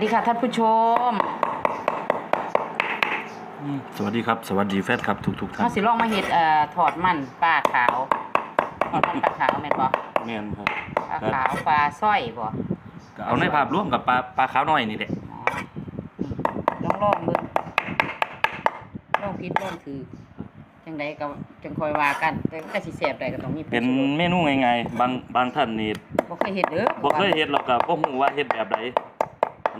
สวัสดีค่ะท่านผู้ชมสวัสดีครับ สวัสดีแฟนครับทุกทุกๆท่าเขานสิลองมาเฮ็ดเอ่อถอดมันปลาขาวถอดมันปลาขาวแม่นบ่แม่นครับปลาขาวปลาสร้อยบ่ก็เอาในภาพร่วมกับปลาปลาขาวน้อยนี่แหละอ๋อลองลองเบิ่งลองผิดลองถือจังใดก็จังคอยว่ากันแต่มันก็สิแซ่บได้ก็ต้องมีผงเป็นชูรสเมนูง่ายๆบางบางท่านนี่บ่เคยเฮ็ดเด้อบ่เคยเฮ็ดเราก็บ่ฮู้ว่าเฮ็ดแบบใดมัน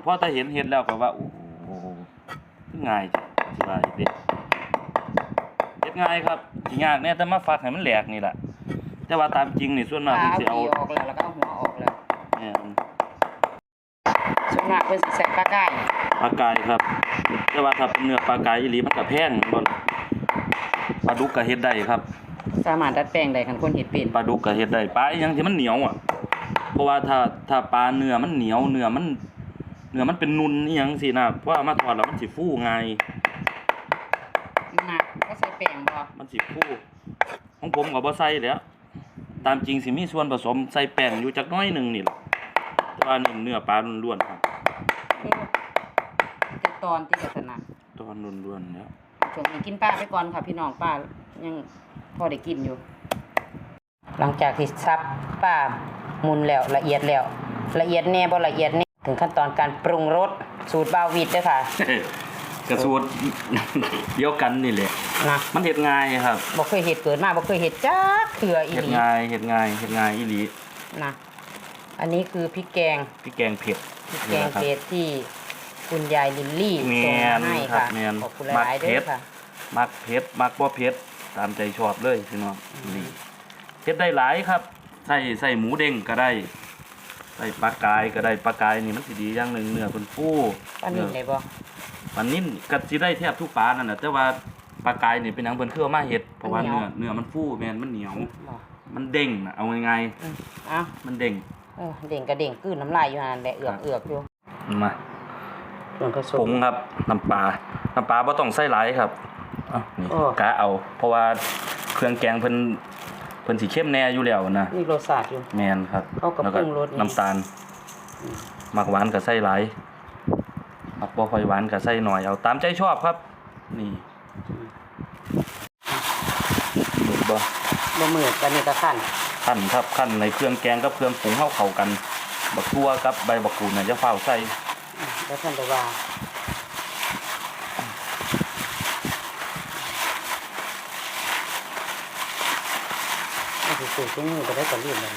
พอถ้าเห็นเฮ็ดแล้วก็ว่าโอ้โหง่ายจังสิว่าเฮ็ดเด้เฮ็ดง่ายครับสิยากแน่แต่มาฟักให้มันแหลกนี่แหละแต่ว่าตามจริงนี่ส่วนปมากลาเพิ่นเอาสิเอาปีออกแล้วแล้วก็เอาหัวออกแล้วแม่นส่วนมากเพิ่นสิใส่ปลาก้ายปลากายครับ แต่ว่าถ้าเป็นเนื้อปลากายอีหลีมันก็แพงบ่ล่ะปลาดุกก็เฮ็ดได้ครับ สามารถดัดแปลงได้คันคนเฮ็ดเป็นปลาดุกก็เฮ็ดได้ปลาอีหยังที่มันเหนียวอะ เพราะว่าถ้าถ้าปลาเนื้อมันเหนียวเนื้อมัน เนื้อมันเป็นนุนอีหยังสินะเพราะว่าเอามาทอดแล้วมันสิฟูง่ายมันหนักก็ใส่แป้งบ่มันสิฟูของผมก็บ่ใส่แหล้ว ตามจริงสิมีส่วนผสมใส่แป้งอยู่จักหน้อยหนึงนี่แหละแต่ว่านี่เนื้อปลาล้วนๆครับแต่ตอนที่ลักษณะตอนล้วนๆแล้ว ช่วงนี้กินปลาไปก่อนค่ะพี่น้องป้ายังพอได้กินอยู่ หลังจากที่ซับป้ามุนแล้วละเอียดแล้ว ละเอียดแน่บ่ละเอียดแน่ ถึงขั้นตอนการปรุงรสสูตรบาวิดเด้อค่ะ กระสูตรเดียวกันนี่แหละนะมันเฮ็ดง่ายครับบ่เคยเฮ็ดเกิดมาบ่เคยเฮ็ดจักเทื่ออีเฮ็ดหลีง่ายเฮ็ดง่ายเฮ็ดง่ายอีหลีนะอันนี้คือพริกแกงพริกแกงเผ็ดพริกแกงเผ็ดที่คุณยายลิลลี่แม่ส่งมานให้ครับค่ะแม่นขอบคุณหมักลายๆเผ็เด้อดค่ะมักเผ็ดมักบ่เผ็ดตามใจชอบเลยพี่น้องนี่เฮ็ดได้หลายครับใส่ใส่หมูเด้งก็ได้ ใส่ปลากายก็ได้ปลากายนี่มันสิดีอย่างหนึ่งเนื้อเพิ่นฟูป้านิ่มได้บ่ปลานิ่มก็สิได้แทบทุกปลานั่นน่ะแต่ว่าปลากายนี่เป็นหยังเพิ่นคือเอามาเฮ็ดเพราะว่ามันเหนีเนื้ยอวเนื้อมันฟูแม่นมันเหนียว บ่มันเด้งน่ะเอาง่ายอืมเอะๆมันเด้งเออเด้งกระเด้งกลืนน้ำลายอยู่นั่นแหละเอือกเอือกอยู่มาส่วนผสผมงครับน้ำปลาน้ำปลาบ่ต้องใส่หลายครับเอ้านี่โอ้ กะเอา เพราะว่าเครื่องแกงเพิ่นเพิ่นสิเข้มแน่อยู่แล้วนะมีรสชาติอยู่ แมนครับเขาก็แล้วปรุงรสนี่ น้ำตาลมักหวานกับไส้หลายมักบ่ค่อยหวานกับไส้หน่อยเอาตามใจชอบครับ นี่หมดบ่บ่มืดกันนี่ก็คั่นขั้นครับขั้นในเครื่องแกงกับเครื่องปรุงเข้าเข้ากัน บักทั่วกับใบบักกูดน่ะจะเฝ้าวใส่อืมแล้วท่านได้ว่าเอา สิสูตรที่มือก็ได้ก็รีบเลย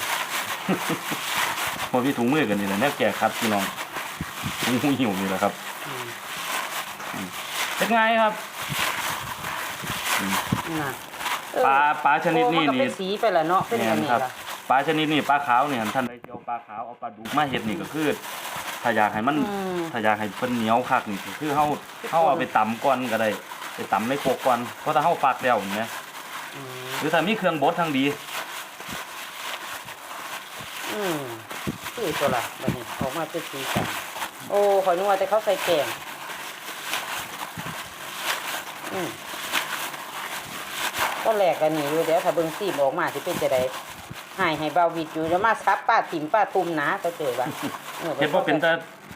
บ่มีถุงมือกันนี่แหละแนวแก่ครับพี่น้องถุงหูหิวนี่แหละครับอืมเป็นไงครับอืมน่ะปลาปลาชนิดนี้โอ้มัก็นี่เป็นสีไปแล้วเนาะเป็นอย่างแม่นนี้ครับล่ะปลาชนิดนี้ปลาขาวเนี่ยท่านได้เที่ยวปลาขาวเอาปลาดุกมาเฮ็ดนี่ก็คือถ้าอยากให้มันอืมถ้าอยากให้เพิ่นเหนียวคักนี่ก็คือเฮาเฮาเอาไปตำก่อนก็ได้ไปตำในโคกก่อนเพราะถ้าเฮาฝากแล้วเนี่ยอืมหรือถ้ามีเครื่องบดทางดี อืมคือตัวละแบบนี้ออกมาเป็นสีสันโอ้ขอยนึกว่าแต่เขาใส่แกงอืมก็แหลกกันนี่อยู่เดี๋ยวถ้าเบิ่งซีมออกมาสิเป็นจะได้หายให้เบาวิดอยู่แล้วมาซับป้าติ่มป้าทุ่มนะก็เจอว่าเฮ็ดบ่เป็นแต่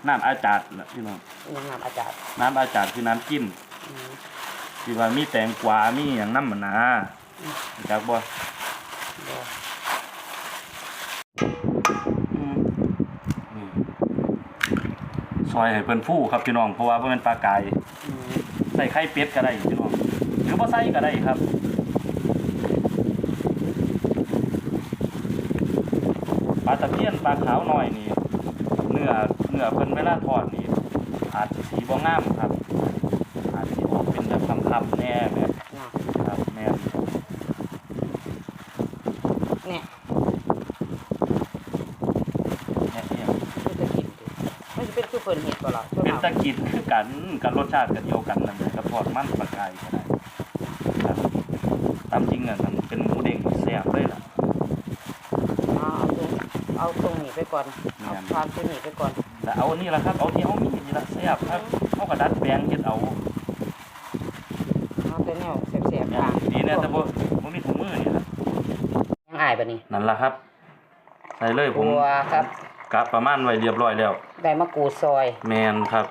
น้ำอาจารย์ล่ะพี่น้องยังงามอาจารย์น้ำอาจารย์คือน้ำจิ้มอืมที่ว่ามีแตงกวามีหยังนำมันนะรู้จักบ่ เดี๋ยว อืมนี่ ซอยให้เพิ่นฟูครับพี่น้องเพราะว่าบ่แม่นปลากายใส่ไข่เป็ดก็ได้พี่น้องหรือบ่ใส่ก็ได้ครับปลาตะเพียนปลาขาวหน่อยนี่เนื้อเนื้อเพิ่นเวลาทอดนี่อาจจะสีบ่งามครับ อาจสิออกเป็นแบบคำๆแน่แม่ น่ะ ครับแม่น เนี่ย แม่เนี่ย มันจะกินดิมันจะเป็นคือเพิ่นเห็ด บ่ล่ะตัวเป็นหาตะกินคือกันกับรสชาติกันเดียวกันนั่นแหละกับทอดมันปลากายก็ได้ครับตามจริงอะมันเป็นหมูเด้งที่แซ่บเลยล่ะ เอาตรงเอาตรงนี้ไปก่อนแม่เอานความตัวนี้ไปก่อนแต่เอาอันนี้ละครับ เอาที่เอามีนี่ละแซ่บครับเอากระดัดแปลงเฮ็ดเอาเอาแต่แนวแสบๆอย่างทางดีแน่แต่บ่บ่มีถุงมือนี่ล่ะยังอายบัดนี้นั่นล่ะครับ ใส่เลยผมบัวครับ กะประมาณไว้เรียบร้อยแล้ว ได้มะกรูดซอย แมนครับ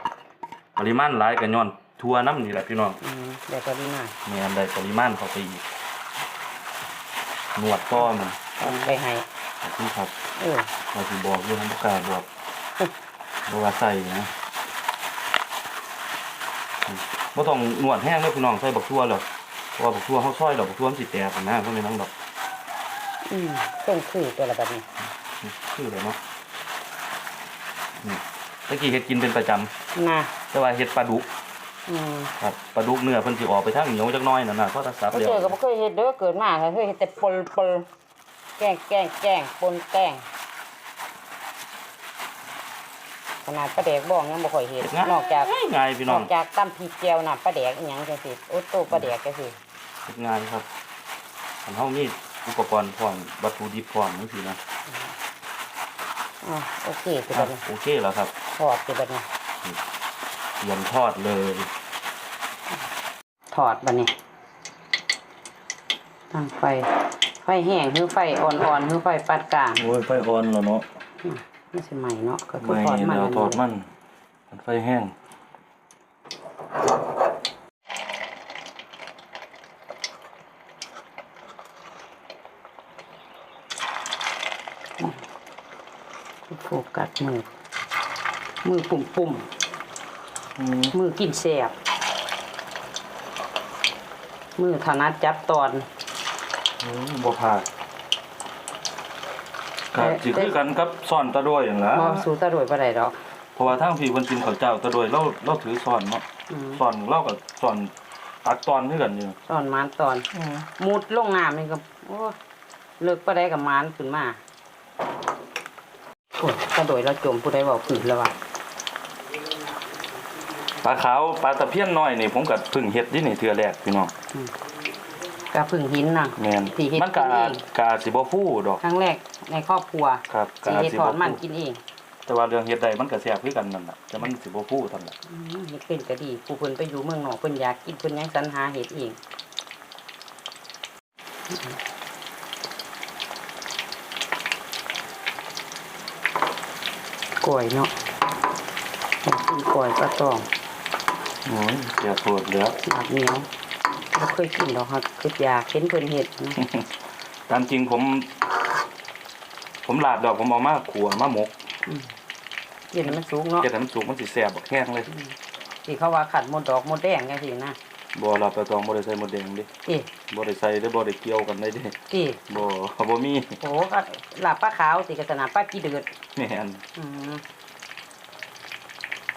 ปริมาณหลายก็ย้อนทั่วน้ำนี่แหละพี่น้องอืมได้ปริมาณแมนได้ปริมาณเข้าไปอีกหนวดต้อมันต้องไปให้ขอบคุณครับเออเราสิบอกอยู่ครับบ่กล้าบอกบ่ว่าใส่นะบ่ต้องนวดแห้งเด้อพี่น้องใส่บักทั่วแล้วเพราะว่าบักทั่วเฮาซอยดอกบักทั่วมันสิแตกกันนะเพิ่นไม่นำดอกอืมเครื่องคือตัวละแบบนี้ คือเลยเนาะ นี่ตะกี้เฮ็ดกินเป็นประจำนะแต่ว่าเฮ็ดปลาดุกอืมครับปลาดุกเนื้อเพิ่นสิออกไปทางเหนียวจักหน้อยนั่นน่ะเพราะถ้าสับบ่แล้วเจอก็บ่เคยเฮ็ดเด้อเกิดมาก็เคยเฮ็ดแต่ปนปนแกล้งแกล้งแกล้งปนแกล้งขนาดปลาแดกบ้องยังบ่ค่อยเฮ็ดนอกจากง่ายพี่นน้อองกจากตำพริกแก้วน่ะปลาแดกอีหยังจังซี่โอ้โตปลาแดกจังซี่เฮ็ดง่ายครับอันเฮามีอุปกรณ์พร้อมวัตถุดิบพร้อมจังซี่นะ อ่าโอเคสิคบัรัดบนี้โอเคแล้วครับทอดสิบัดนี้เตรียมทอดเลยถอดบัดนี้ตั้งไฟไฟแห้งหรือไฟอ่อนๆหรือไฟปานกลางโอ้ยไฟอ่อนแล้วเนาะไม่ใช่ใหม่เนาะก็คือไม่ทอดมันแล้วทอดมันมันไฟแห้ง โฟกัสมือ มือปุ่มปุ่มอืมๆมือกินแสบมือถนัดจับตอนอืมบ่พลาดครับสิคือกันกับซ่อนตะด้วยอย่างละบ่สู้ตะโดยบ่ได้ดอก เพราะว่าทางพี่เพิ่นกินข้าวเจ้าตะด้วยเราเราถือซ่อนเนาะอืมซ่อนเราก็ซ่อนตักตอนคือกันอยู่ตอนมานตอนมุดลงน้ำนี่ก็โอ้เลิกปะได้กับมานขึ้นมา โอ้ยกระโดดแล้วจมผู้ใดบอกขึ้นแล้วว่ะปลาขาวปลาตะเพียนน้อยนี่ผมก็เพิ่งเฮ็ดนี่นี่เทื่อแรกพี่น้องกระพึ่งหินน่ะแม่นที่เฮ็ดมันก็กินเองอาจก็อาจสิบ่ฟูดอกครั้งแรกในครอบครัวครับก็สิอาจเฮ็ดสิถอบ่ดมันฟูกินเองแต่ว่าเรื่องเฮ็ดได้มันก็แซ่บคือกันนั่นน่ะแต่มันสิบ่ฟูเท่านั้นแหละอืมเฮ็ดเป็นก็ดีผู้เพิ่นไปอยู่เมืองนอกเพิ่นอยากกินเพิ่นยังสรรหาเฮ็ดเอง กล้วยเนาะอยากกินกล้วยปลาตองโอ้ยแซ่บโพดแล้วหมักเหนียวบ่เคยกินดอกครับคืออยากเห็นเพิ่นเฮ็ดนะตามจริงผม ผมลาดดอกผมเอามาขัวมาหมกกินแล้วมันสุกเนาะเฮ็ดให้มันสุกมันสิแซ่บบักแห้งเลย ที่เขาว่าขัดหมดดอกหมดแดงจังซี่นะ บ่ลาบปลาตองบ่ได้ใส่หมดแดงเด้ติบ่ได้ใส่หรือบ่ได้เกี่ยวกันได้เด้ติบ่บ่มีโอ้ก็ลาบปลาขาวสิกะสนาปลากีเดือดแม่นอืม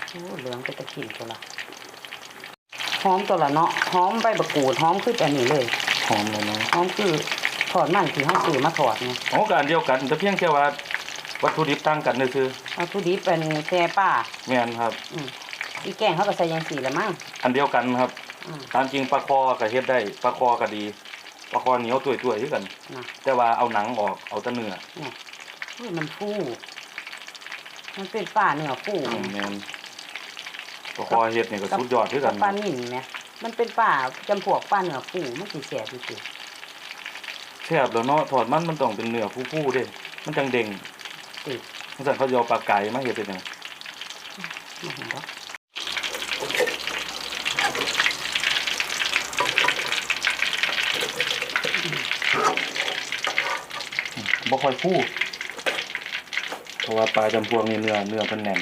โอ้เหลืองไปตะกินตัวละหอมตัวละเนาะหอมใบบักกูดหอมคืออันนี้เลยหอมเลยเนาะหอมคือถอดมันที่เฮาซื้อมาถอดไงอ๋อก็อันเดียวกันแต่เพียงแค่ว่าวัตถุดิบต่างกันซื่อเอาทุดิบเป็นแค่ป้าๆแม่นครับ อืมอีแกงเขาก็ใส่อยังสีละมั้งอันเดียวกันครับอืม ตามจริงปลาคอก็เฮ็ดได้ปลาคอก็ดีปลาคอเหนียวตุ้ยๆคือกัน นะแต่ว่าเอาหนังออกเอาแต่เนื้อเนี่ยเฮ้ยมันฟูมันเป็นป้าเนื้อฟูอืมแม่นปลาคอเฮ็ดนี่ก็สุดยอดคือกันปลานิ่นไหมมันเป็นป้าจำพวกป้าเนื้อฟูมันสิแสบจริงแซ่บแล้วเนาะทอดมันมันต้องเป็นเนื้อฟูๆเด้มันจังเด้งๆติมันสั่นเขาจะเอาปลาไก่มาเฮ็ดเป็นหยังมาเห็น ค่อยฟูเพราะว่าปลาจำพวกนี่เนื้อเนื้อเพิ่นแน่น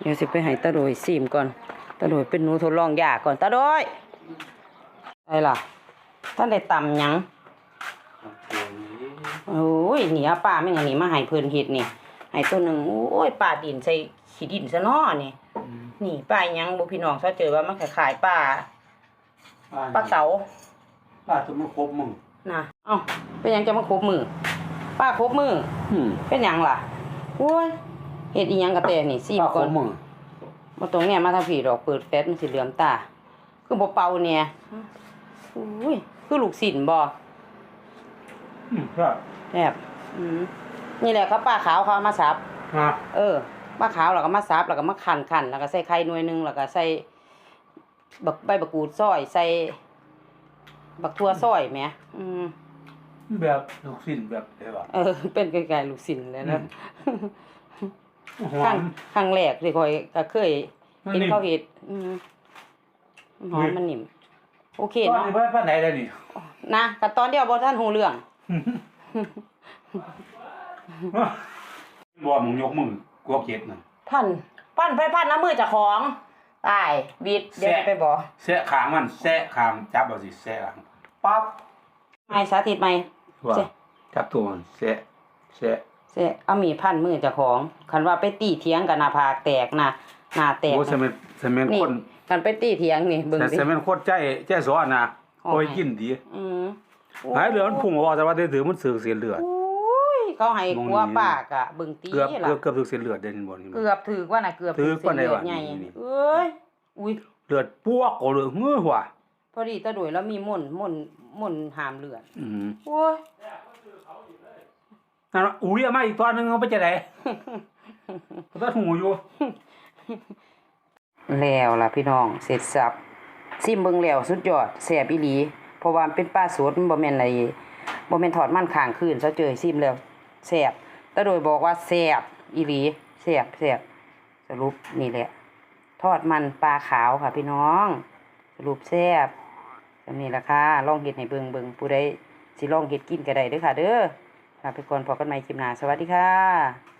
เดี๋ยวสิไปให้ตาโดยซีมก่อนตาโดยเป็นหนูทดลองยาก่อนตาโดยไอ้ล่ะท่านได้ตำหยังโอ้ยนี่เอาป้าแม่งอันนี้มาให้เพิ่นเฮ็ดนี่ให้ตัวหนึ่งโอ้ยป้าดินใส่ขี้ดินซะเนาะนี่นี่ป้าหยังบ่พี่น้องเขาเจอว่ามันคล้ายๆป้าป้าเก๋าป้าจะมาครบมึงน่ะเอ้าเป็นหยังจะมาครบมือ ป้าครบมือเป็นหยังล่ะโอ้ยเฮ็ดอีหยังกะแต่นี่ซีมป้าคก่รอนบมึงบ่ตรงเนี้ยมาทางผีดอกเปิดแฟลชมันสิเหลือมตา คือบ่เป่าเนี่ยอุ้ยคือลูกศิลบ่ครับแซ่บอืมนี่แหละครับป้าขาวเขาเอามาสับ ฮะเออมะขาวแล้วก็มาซับแล้วก็มาคั่นคั่นแล้วก็ใส่ไข่หน่วยหนึงแล้วก็ใส่บักใบบักกูดซอย ใส่บักทั่วซอยแหมอืม แบบลูกศิลแบบเดียวอะ เออ เป็นไกลๆลูกศิลเลยนะหคอรั้งมครั้งแรกที่ข่อยก็เคยมันเห็นนิ่มเขาเฮ็ดอืมมันหอมเฮ้ยมันนิ่มโอเคตอนเนาะนี้เพิ่นปานไหนแล้วนี่ นะแต่ตอนเดียวบ่ทันหูเรื่อง บ่มึงยกมือกลัวเก็ดน่ะ พันพันไปพันน้ำมือเจ้าของตายบิดเดี๋ยวแซะ จะไปบอกแซะขางมันแซะขางจับเอาสิแซะขางปั๊บไม่สาธิตไหม ว่าแซะจับตัวมันแซะแซะเสเอามีดพันมือเจ้าของคันว่าไปตีเถียงกันหน้าผากแตกหน้าหน้าแตกโอ้นะสมัยสมัยนี่คนกันไปตีเถียงนี่เบิ่งดิสมัยคนใจใจสอนนะอ๋อโอ้ยกินดีอืมหายเหลือมันพุ่งออกแต่ว่าได้ถือมันสึกเสียเลือดโอ้ยเขาให้มองกลัวนี่ปากอะเบิ่งตีเกือบล่ะเกือบเกือบสึกเสียเลือดเด่นบ่นี่เกือบถือว่าน่ะเกือบถือเส้นเลือดว่าไหนวะใหญ่นี่เอ้ยอุ้ยเลือดปวกก็เลยเงื้อว่ะ พอดีตาโดยแล้วมีม่นม่นม่นหามเลือดอืมโอ้ยนั่นว่าอูเรียมาอีกตัวหนึงเอาไปจะไหนก็หูอยู่ แล้วล่ะพี่น้องเสร็จสับซิมเบิ่งแล้วสุดยอดแซ่บอีหลี เพราะว่ามันเป็นปลาสดมันบ่แม่นไอ้บ่แม่นทอดมันข้างคืนซะเจอซิมแล้วแซ่บตาโดยบอกว่าแซ่บอีหลีแซ่บแซ่บสรุปนี่แหละ ทอดมันปลาขาวค่ะพี่น้อง สรุปแซ่บ จำนี้ละค่ะลองเห็ดให้เบิงเบิงผู้ใดสิลองเห็ดกินก็ได้เด้อค่ะ เด้อลาไปก่อนพอกันใหม่คลิปหน้าสวัสดีค่ะ